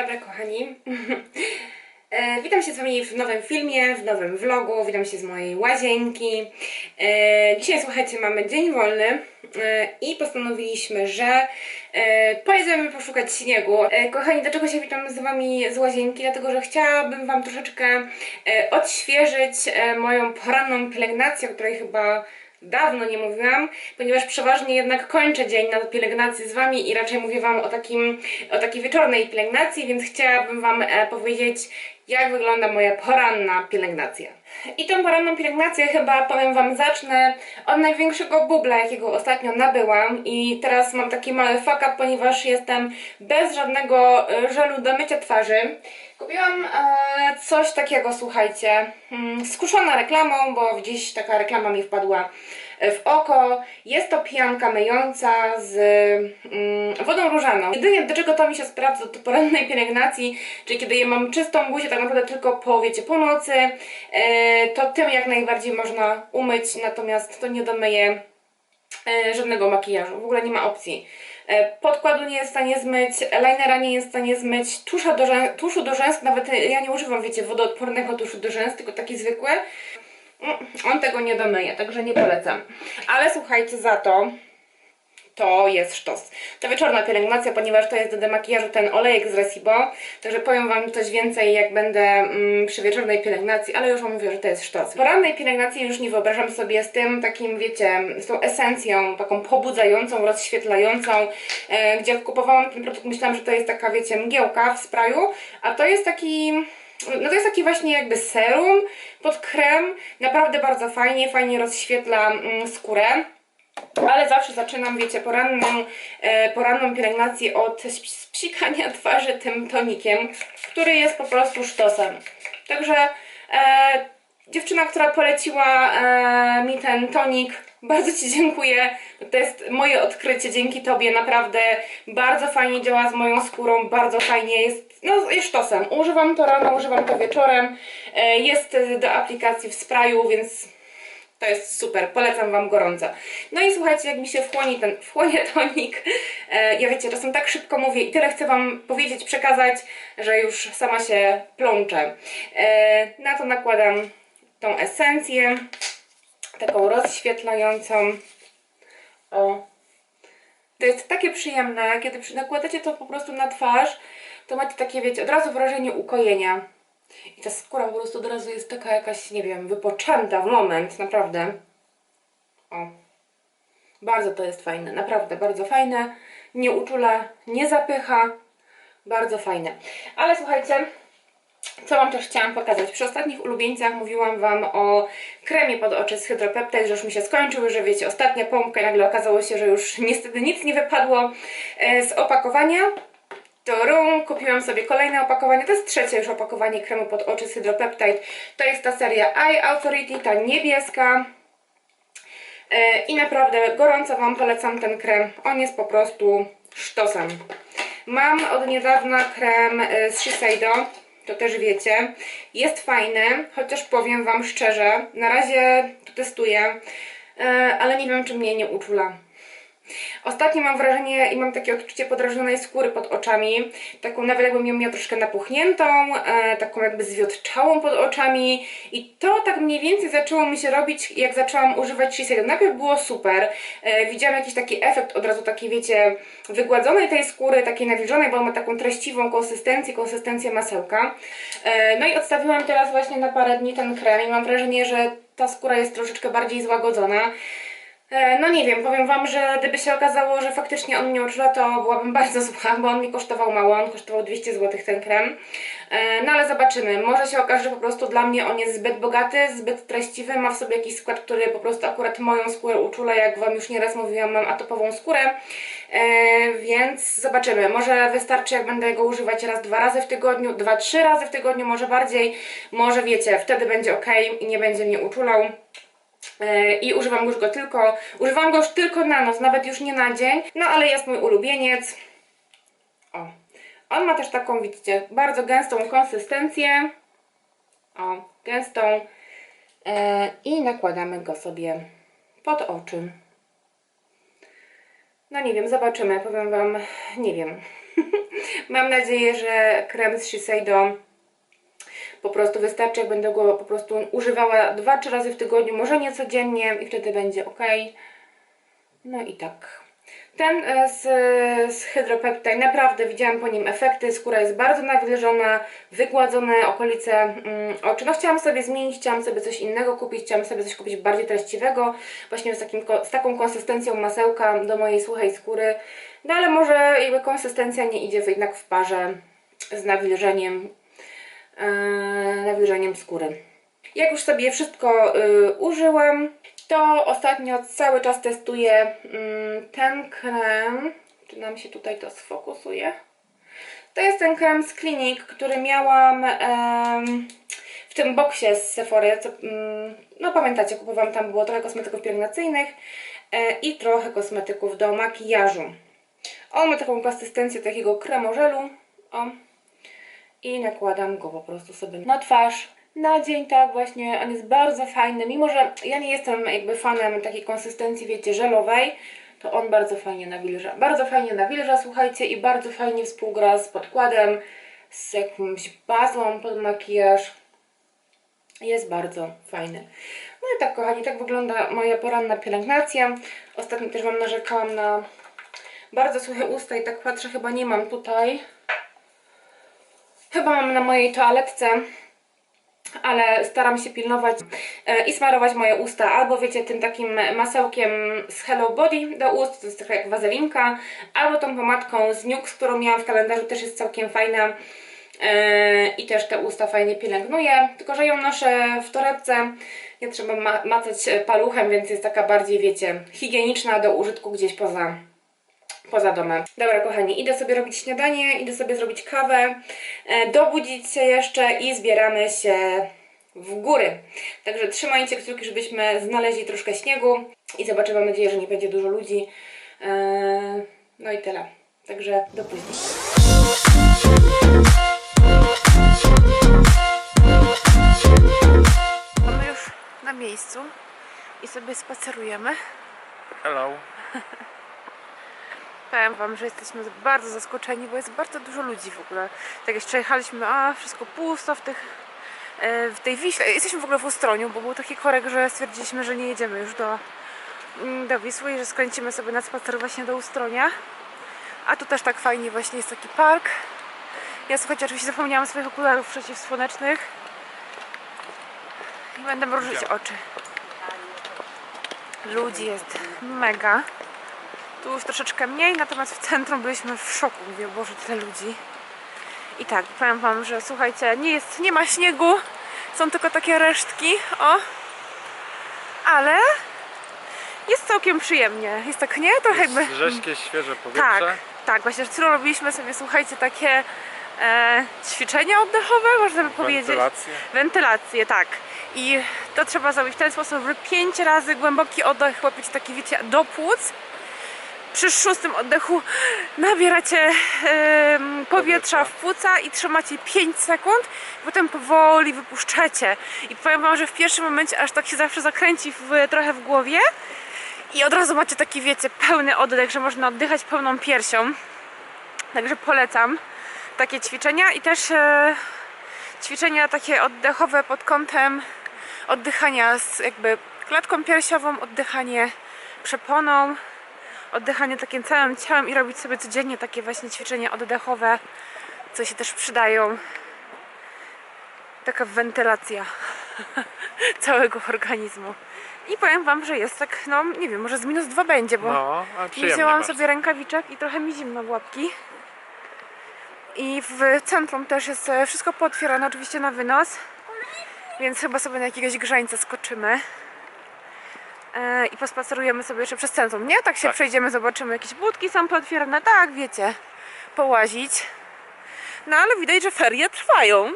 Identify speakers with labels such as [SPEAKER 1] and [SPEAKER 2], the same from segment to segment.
[SPEAKER 1] dobry kochani. E, witam się z Wami w nowym filmie, w nowym vlogu, witam się z mojej łazienki. E, dzisiaj słuchajcie, mamy dzień wolny e, i postanowiliśmy, że e, pojedziemy poszukać śniegu. E, kochani, dlaczego się witam z Wami z łazienki? Dlatego, że chciałabym Wam troszeczkę e, odświeżyć e, moją poranną pielęgnację, o której chyba dawno nie mówiłam, ponieważ przeważnie jednak kończę dzień na pielęgnacji z Wami i raczej mówię Wam o, takim, o takiej wieczornej pielęgnacji, więc chciałabym Wam e, powiedzieć, jak wygląda moja poranna pielęgnacja. I tą poranną pielęgnację chyba, powiem Wam, zacznę od największego bubla, jakiego ostatnio nabyłam i teraz mam taki mały fuck up, ponieważ jestem bez żadnego e, żelu do mycia twarzy. Kupiłam e, coś takiego, słuchajcie, mm, skuszona reklamą, bo gdzieś taka reklama mi wpadła w oko. Jest to pijanka myjąca z mm, wodą różaną. Jedynie do czego to mi się sprawdza do porannej pielęgnacji, czyli kiedy je mam czystą buzię, tak naprawdę tylko po, wiecie, po nocy, e, to tym jak najbardziej można umyć, natomiast to nie domyje żadnego makijażu, w ogóle nie ma opcji. E, Podkładu nie jest w stanie zmyć, linera nie jest w stanie zmyć, tusza do rzęs, tuszu do rzęs, nawet ja nie używam, wiecie, wodoodpornego tuszu do rzęs, tylko taki zwykły. On tego nie domyje, także nie polecam. Ale słuchajcie, za to to jest sztos. To wieczorna pielęgnacja, ponieważ to jest do demakijażu ten olejek z Resibo, także powiem Wam coś więcej jak będę mm, przy wieczornej pielęgnacji, ale już Wam mówię, że to jest sztos. Porannej pielęgnacji już nie wyobrażam sobie z tym takim, wiecie, z tą esencją, taką pobudzającą, rozświetlającą, e, gdzie jak kupowałam ten produkt myślałam, że to jest taka, wiecie, mgiełka w sprayu, a to jest taki... No to jest taki właśnie jakby serum pod krem, naprawdę bardzo fajnie, fajnie rozświetla mm, skórę. Ale zawsze zaczynam, wiecie, poranną, e, poranną pielęgnację od sp- spsikania twarzy tym tonikiem, który jest po prostu sztosem. Także e, dziewczyna, która poleciła e, mi ten tonik, bardzo Ci dziękuję. To jest moje odkrycie dzięki Tobie. Naprawdę bardzo fajnie działa z moją skórą, bardzo fajnie jest. No, jest sztosem. Używam to rano, używam to wieczorem. E, jest do aplikacji w sprayu, więc to jest super, polecam Wam gorąco. No i słuchajcie, jak mi się wchłonie ten wchłonie tonik, e, ja wiecie, czasem tak szybko mówię i tyle chcę Wam powiedzieć, przekazać, że już sama się plączę. E, na to nakładam tą esencję, taką rozświetlającą. O. To jest takie przyjemne, kiedy nakładacie to po prostu na twarz, to macie takie, wiecie, od razu wrażenie ukojenia. I ta skóra po prostu od razu jest taka jakaś, nie wiem, wypoczęta w moment, naprawdę. O. Bardzo to jest fajne, naprawdę bardzo fajne. Nie uczula, nie zapycha. Bardzo fajne. Ale słuchajcie, co Wam też chciałam pokazać. Przy ostatnich ulubieńcach mówiłam Wam o kremie pod oczy z Hydropeptide, że już mi się skończył, że wiecie, ostatnia pompka i nagle okazało się, że już niestety nic nie wypadło e, z opakowania. Torum, kupiłam sobie kolejne opakowanie, to jest trzecie już opakowanie kremu pod oczy z Hydropeptide. To jest ta seria Eye Authority, ta niebieska. E, I naprawdę gorąco Wam polecam ten krem. On jest po prostu sztosem. Mam od niedawna krem e, z Shiseido, to też wiecie. Jest fajny, chociaż powiem Wam szczerze, na razie to testuję, e, ale nie wiem czy mnie nie uczula. Ostatnio mam wrażenie i mam takie odczucie podrażnionej skóry pod oczami, taką nawet jakbym ją miała troszkę napuchniętą, e, taką jakby zwiotczałą pod oczami i to tak mniej więcej zaczęło mi się robić, jak zaczęłam używać Shiseido. Najpierw było super, e, widziałam jakiś taki efekt od razu takiej, wiecie, wygładzonej tej skóry, takiej nawilżonej, bo ma taką treściwą konsystencję, konsystencję masełka. E, no i odstawiłam teraz właśnie na parę dni ten krem i mam wrażenie, że ta skóra jest troszeczkę bardziej złagodzona. E, No nie wiem, powiem Wam, że gdyby się okazało, że faktycznie on mnie uczula, to byłabym bardzo zła, bo on mi kosztował mało, on kosztował 200 zł ten krem. E, No ale zobaczymy, może się okaże, że po prostu dla mnie on jest zbyt bogaty, zbyt treściwy, ma w sobie jakiś skład, który po prostu akurat moją skórę uczula, jak Wam już nieraz mówiłam, mam atopową skórę, E, więc zobaczymy, może wystarczy jak będę go używać raz, dwa razy w tygodniu, dwa, trzy razy w tygodniu, może bardziej, może wiecie, wtedy będzie ok i nie będzie mnie uczulał. E, i używam już go tylko, używam go już tylko na noc, nawet już nie na dzień, no ale jest mój ulubieniec. O, on ma też taką, widzicie, bardzo gęstą konsystencję. O, gęstą. E, I nakładamy go sobie pod oczy. No nie wiem, zobaczymy, powiem Wam, nie wiem. Mam nadzieję, że krem z Shiseido po prostu wystarczy, jak będę go po prostu używała 2-3 razy w tygodniu, może nie codziennie i wtedy będzie ok. No i tak. Ten e, z, z Hydropeptide, naprawdę widziałam po nim efekty. Skóra jest bardzo nawilżona, wygładzone okolice mm, oczu. No chciałam sobie zmienić, chciałam sobie coś innego kupić, chciałam sobie coś kupić bardziej treściwego, właśnie z, takim, z taką konsystencją masełka do mojej suchej skóry. No ale może jakby konsystencja nie idzie jednak w parze z nawilżeniem, nawilżeniem skóry. Jak już sobie wszystko y, użyłam, to ostatnio cały czas testuję mm, ten krem. Czy nam się tutaj to sfokusuje? To jest ten krem z Clinique, który miałam w tym boksie z Sephory. Mm, no pamiętacie, kupowałam tam było trochę kosmetyków pielęgnacyjnych e, i trochę kosmetyków do makijażu. On ma taką konsystencję takiego kremożelu. O, i nakładam go po prostu sobie na twarz. Na dzień tak właśnie, on jest bardzo fajny, mimo że ja nie jestem jakby fanem takiej konsystencji, wiecie, żelowej, to on bardzo fajnie nawilża. Bardzo fajnie nawilża, słuchajcie, i bardzo fajnie współgra z podkładem, z jakąś bazą pod makijaż. Jest bardzo fajny. No i tak, kochani, tak wygląda moja poranna pielęgnacja. Ostatnio też Wam narzekałam na bardzo suche usta i tak patrzę, chyba nie mam tutaj. Chyba mam na mojej toaletce, ale staram się pilnować e, i smarować moje usta. Albo wiecie tym takim masełkiem z Hello Body do ust, to jest trochę jak wazelinka, albo tą pomadką z Nuxe, którą miałam w kalendarzu, też jest całkiem fajna e, i też te usta fajnie pielęgnuje, tylko że ją noszę w torebce, nie trzeba ma macać paluchem, więc jest taka bardziej wiecie higieniczna do użytku gdzieś poza poza domem. Dobra, kochani, idę sobie robić śniadanie, idę sobie zrobić kawę, e, dobudzić się jeszcze i zbieramy się w góry. Także trzymajcie kciuki, żebyśmy znaleźli troszkę śniegu i zobaczymy, mam nadzieję, że nie będzie dużo ludzi. E, No i tyle. Także do później.
[SPEAKER 2] Mamy już na miejscu i sobie spacerujemy.
[SPEAKER 3] Hello.
[SPEAKER 2] Powiem Wam, że jesteśmy bardzo zaskoczeni, bo jest bardzo dużo ludzi w ogóle. Tak jak przejechaliśmy, a wszystko pusto w tych e, w tej Wiśle. Jesteśmy w ogóle w Ustroniu, bo był taki korek, że stwierdziliśmy, że nie jedziemy już do, mm, do Wisły i że skręcimy sobie na spacer właśnie do Ustronia. A tu też tak fajnie właśnie jest taki park. Ja słuchajcie, oczywiście zapomniałam swoich okularów przeciwsłonecznych i będę mrużyć oczy. Ludzi jest mega. Tu już troszeczkę mniej, natomiast w centrum byliśmy w szoku. Mówię, Boże, tyle ludzi. I tak, powiem Wam, że słuchajcie, nie jest, nie ma śniegu, są tylko takie resztki, o. Ale jest całkiem przyjemnie. Jest tak, nie? Trochę jakby...
[SPEAKER 3] Rzeźkie, świeże
[SPEAKER 2] Tak,
[SPEAKER 3] powietrze.
[SPEAKER 2] tak, właśnie przed chwilą robiliśmy sobie, słuchajcie, takie e, ćwiczenia oddechowe, można by powiedzieć.
[SPEAKER 3] Wentylację.
[SPEAKER 2] Wentylację, tak. I to trzeba zrobić w ten sposób, że pięć razy głęboki oddech łapić taki, wiecie, do płuc. Przy szóstym oddechu nabieracie powietrza
[SPEAKER 3] Powietrza.
[SPEAKER 2] w płuca i trzymacie 5 sekund, potem powoli wypuszczacie. I powiem wam, że w pierwszym momencie aż tak się zawsze zakręci w, trochę w głowie i od razu macie taki, wiecie, pełny oddech, że można oddychać pełną piersią. Także polecam takie ćwiczenia i też e, ćwiczenia takie oddechowe pod kątem oddychania z jakby klatką piersiową, oddychanie przeponą, oddychanie takim całym ciałem i robić sobie codziennie takie właśnie ćwiczenia oddechowe, co się też przydają. Taka wentylacja całego organizmu. I powiem Wam, że jest tak, no nie wiem, może z minus dwa będzie, bo
[SPEAKER 3] No,
[SPEAKER 2] nie wzięłam sobie rękawiczek i trochę mi zimno w łapki. I w centrum też jest e, wszystko pootwierane, oczywiście na wynos. Więc chyba sobie na jakiegoś grzańca skoczymy. E, I pospacerujemy sobie jeszcze przez centrum, nie? Tak się
[SPEAKER 3] Tak.
[SPEAKER 2] przejdziemy, zobaczymy, jakieś budki są pootwierane. Tak, wiecie, połazić. No ale widać, że ferie trwają.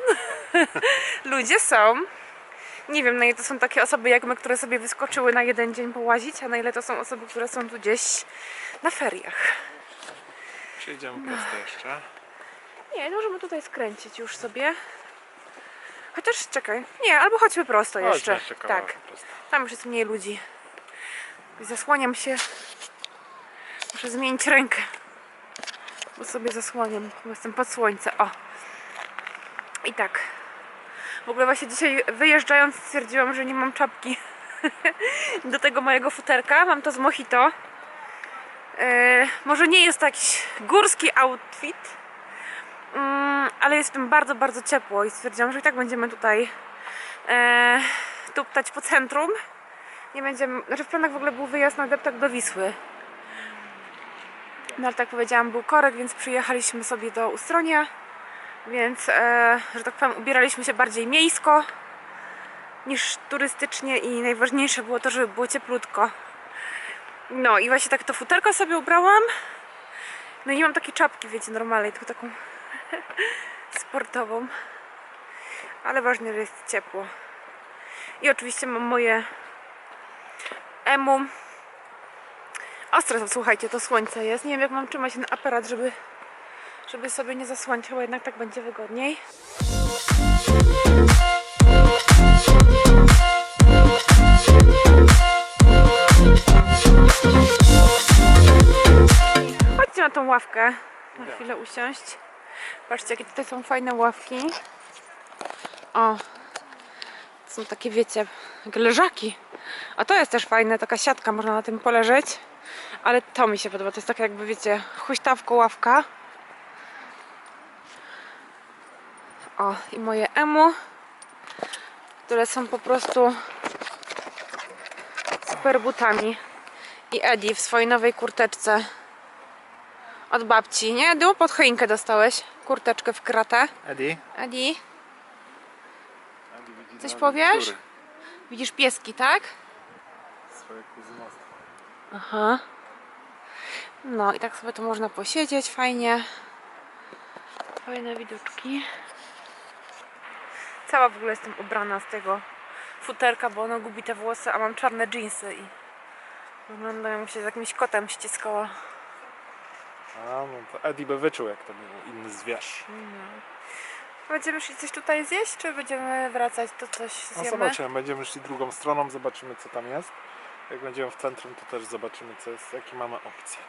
[SPEAKER 2] Ludzie są. Nie wiem, na ile to są takie osoby jak my, które sobie wyskoczyły na jeden dzień połazić, a na ile to są osoby, które są tu gdzieś na feriach.
[SPEAKER 3] Przejdziemy prosto jeszcze.
[SPEAKER 2] Nie, możemy tutaj skręcić już sobie. Chociaż czekaj. Nie, albo chodźmy prosto
[SPEAKER 3] Chodźmy
[SPEAKER 2] jeszcze.
[SPEAKER 3] jeszcze kawałek
[SPEAKER 2] Tak. Tam już jest mniej ludzi. I Zasłaniam się. Muszę zmienić rękę.
[SPEAKER 1] Tu sobie zasłonię, bo jestem pod słońce. O. I tak. W ogóle właśnie dzisiaj wyjeżdżając stwierdziłam, że nie mam czapki do tego mojego futerka. Mam to z Mojito. E, może nie jest to jakiś górski outfit, mm, ale jest w tym bardzo, bardzo ciepło i stwierdziłam, że i tak będziemy tutaj e, tuptać po centrum. Nie będziemy, znaczy w planach w ogóle był wyjazd na deptak do Wisły. No ale tak powiedziałam, był korek, więc przyjechaliśmy sobie do Ustronia. Więc, e, że tak powiem, ubieraliśmy się bardziej miejsko niż turystycznie i najważniejsze było to, żeby było cieplutko. No i właśnie tak to futerko sobie ubrałam. No i nie mam takiej czapki, wiecie, normalnej, tylko taką sportową. Ale ważne, że jest ciepło. I oczywiście mam moje emu. Ostre to, słuchajcie, to słońce jest. Nie wiem, jak mam trzymać ten aparat, żeby, żeby sobie nie zasłonić, chyba jednak tak będzie wygodniej. Chodźcie na tą ławkę. Na chwilę usiąść. Patrzcie, jakie tutaj są fajne ławki. O, są takie, wiecie, jak leżaki. A to jest też fajne, taka siatka, można na tym poleżeć. Ale to mi się podoba, to jest taka jakby, wiecie, huśtawko ławka. O, i moje emu, które są po prostu super butami. I Eddie w swojej nowej kurteczce od babci, nie? Edu, pod choinkę dostałeś kurteczkę w kratę.
[SPEAKER 3] Eddie?
[SPEAKER 1] Eddie, Coś powiesz? Widzisz pieski, tak?
[SPEAKER 3] Swoje kuzynostwo.
[SPEAKER 1] Aha. No i tak sobie tu można posiedzieć fajnie. Fajne widoczki. Cała w ogóle jestem ubrana z tego futerka, bo ono gubi te włosy, a mam czarne dżinsy i wyglądają jak się z jakimś kotem ściskała.
[SPEAKER 3] A, no to Eddie by wyczuł, jak to był inny zwierz.
[SPEAKER 1] Będziemy szli coś tutaj zjeść, czy będziemy wracać, to coś
[SPEAKER 3] No
[SPEAKER 1] zjemy?
[SPEAKER 3] zobaczymy, będziemy szli drugą stroną, zobaczymy co tam jest. Jak będziemy w centrum, to też zobaczymy co jest, jakie mamy opcje.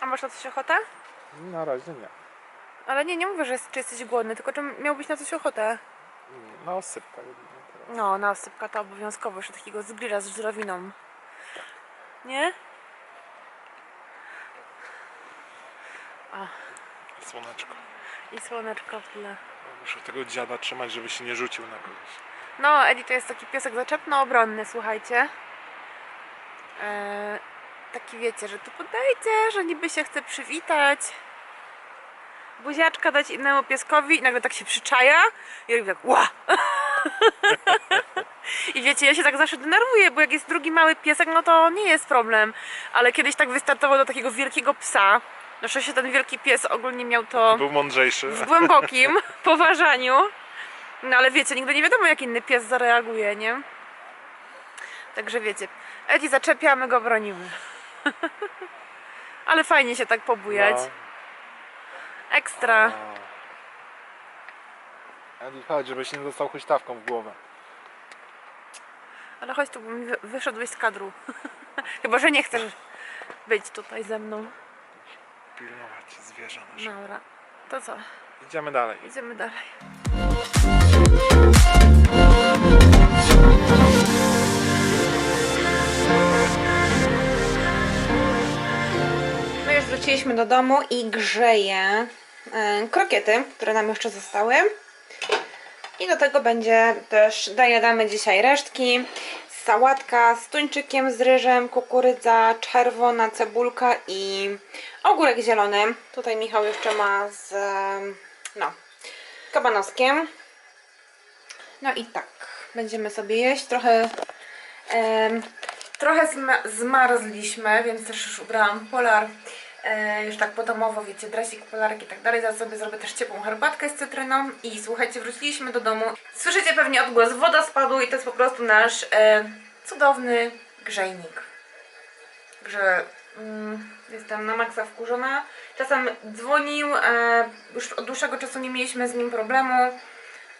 [SPEAKER 1] A masz na coś ochotę?
[SPEAKER 3] Na razie nie.
[SPEAKER 1] Ale nie, nie mówię, że jest, czy jesteś głodny, tylko czy miałbyś na coś ochotę?
[SPEAKER 3] Na osypka jedynie teraz.
[SPEAKER 1] No, na osypka to obowiązkowo, jeszcze takiego z grilla z żurawiną. Nie?
[SPEAKER 3] Słoneczko.
[SPEAKER 1] I słoneczko w tle.
[SPEAKER 3] Muszę tego dziada trzymać, żeby się nie rzucił na kogoś.
[SPEAKER 1] No, Eddie to jest taki piesek zaczepno-obronny, słuchajcie. Eee, taki wiecie, że tu podejdzie, że niby się chce przywitać. Buziaczka dać innemu pieskowi i nagle tak się przyczaja i robi tak ła! I wiecie, ja się tak zawsze denerwuję, bo jak jest drugi mały piesek, no to nie jest problem. Ale kiedyś tak wystartował do takiego wielkiego psa. No, się ten wielki pies ogólnie miał to
[SPEAKER 3] Był mądrzejszy.
[SPEAKER 1] w głębokim poważaniu. No ale wiecie, nigdy nie wiadomo jak inny pies zareaguje, nie? Także wiecie, Eddie zaczepia, my go bronimy. ale fajnie się tak pobujać.
[SPEAKER 3] No.
[SPEAKER 1] Ekstra.
[SPEAKER 3] A. Eddie, chodź, żebyś nie dostał huśtawką w głowę.
[SPEAKER 1] Ale chodź tu, bo mi wy- wyszedłeś z kadru. Chyba, że nie chcesz być tutaj ze mną.
[SPEAKER 3] Pilnować zwierzę nasze.
[SPEAKER 1] Dobra, to co?
[SPEAKER 3] Idziemy dalej.
[SPEAKER 1] Idziemy dalej.
[SPEAKER 4] My już wróciliśmy do domu i grzeję e, krokiety, które nam jeszcze zostały. I do tego będzie też, dojadamy dzisiaj resztki. Sałatka z tuńczykiem, z ryżem, kukurydza, czerwona cebulka i ogórek zielony. Tutaj Michał jeszcze ma z, no, kabanoskiem. No i tak, będziemy sobie jeść. Trochę, em, trochę zma- zmarzliśmy, więc też już ubrałam polar. E, już tak podomowo, wiecie, dresik, polarek i tak dalej. Zaraz sobie zrobię też ciepłą herbatkę z cytryną. I słuchajcie, wróciliśmy do domu. Słyszycie pewnie odgłos wodospadu i to jest po prostu nasz e, cudowny grzejnik. Także mm, jestem na maksa wkurzona. Czasem dzwonił, e, już od dłuższego czasu nie mieliśmy z nim problemu.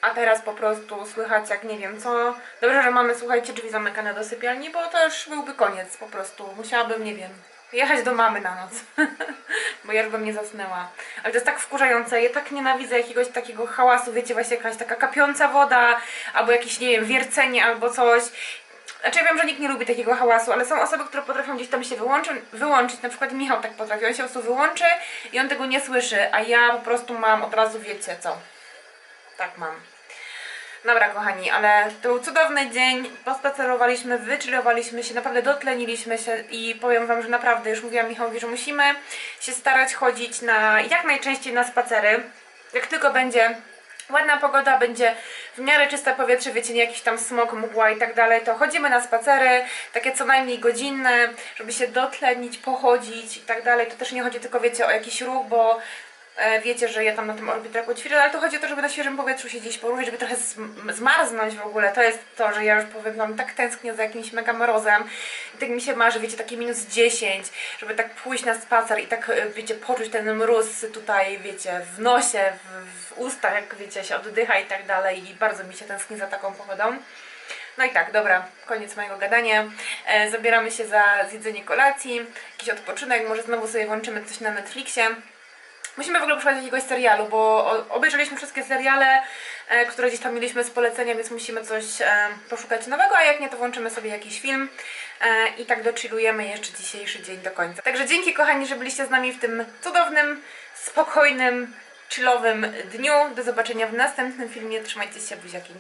[SPEAKER 4] A teraz po prostu słychać jak nie wiem co. Dobrze, że mamy, słuchajcie, drzwi zamykane do sypialni, bo to już byłby koniec po prostu. Musiałabym, nie wiem,
[SPEAKER 1] jechać do mamy na noc, bo ja już bym nie zasnęła. Ale to jest tak wkurzające, ja tak nienawidzę jakiegoś takiego hałasu, wiecie, właśnie jakaś taka kapiąca woda, albo jakieś, nie wiem, wiercenie albo coś. Znaczy ja wiem, że nikt nie lubi takiego hałasu, ale są osoby, które potrafią gdzieś tam się wyłączy, wyłączyć, na przykład Michał tak potrafi, on się po prostu wyłączy i on tego nie słyszy, a ja po prostu mam od razu, wiecie co, tak mam. Dobra kochani, ale to był cudowny dzień, pospacerowaliśmy, wyczilowaliśmy się, naprawdę dotleniliśmy się i powiem Wam, że naprawdę, już mówiłam Michałowi, że musimy się starać chodzić na jak najczęściej na spacery. Jak tylko będzie ładna pogoda, będzie w miarę czyste powietrze, wiecie, nie jakiś tam smog, mgła i tak dalej, to chodzimy na spacery, takie co najmniej godzinne, żeby się dotlenić, pochodzić i tak dalej. To też nie chodzi tylko, wiecie, o jakiś ruch, bo wiecie, że ja tam na tym orbitraku ćwiczę, ale to chodzi o to, żeby na świeżym powietrzu się gdzieś poruszać, żeby trochę zm- zmarznąć w ogóle. To jest to, że ja już powiem wam, tak tęsknię za jakimś mega mrozem. I tak mi się marzy, wiecie, takie minus 10, żeby tak pójść na spacer i tak, e, wiecie, poczuć ten mróz tutaj, wiecie, w nosie, w, w ustach, jak wiecie, się oddycha i tak dalej. I bardzo mi się tęskni za taką pogodą. No i tak, dobra, koniec mojego gadania. E, zabieramy się za zjedzenie kolacji, jakiś odpoczynek, może znowu sobie włączymy coś na Netflixie. Musimy w ogóle poszukać jakiegoś serialu, bo obejrzeliśmy wszystkie seriale, e, które gdzieś tam mieliśmy z polecenia, więc musimy coś e, poszukać nowego, a jak nie, to włączymy sobie jakiś film e, i tak dochillujemy jeszcze dzisiejszy dzień do końca. Także dzięki kochani, że byliście z nami w tym cudownym, spokojnym, chillowym dniu. Do zobaczenia w następnym filmie. Trzymajcie się, buziaki.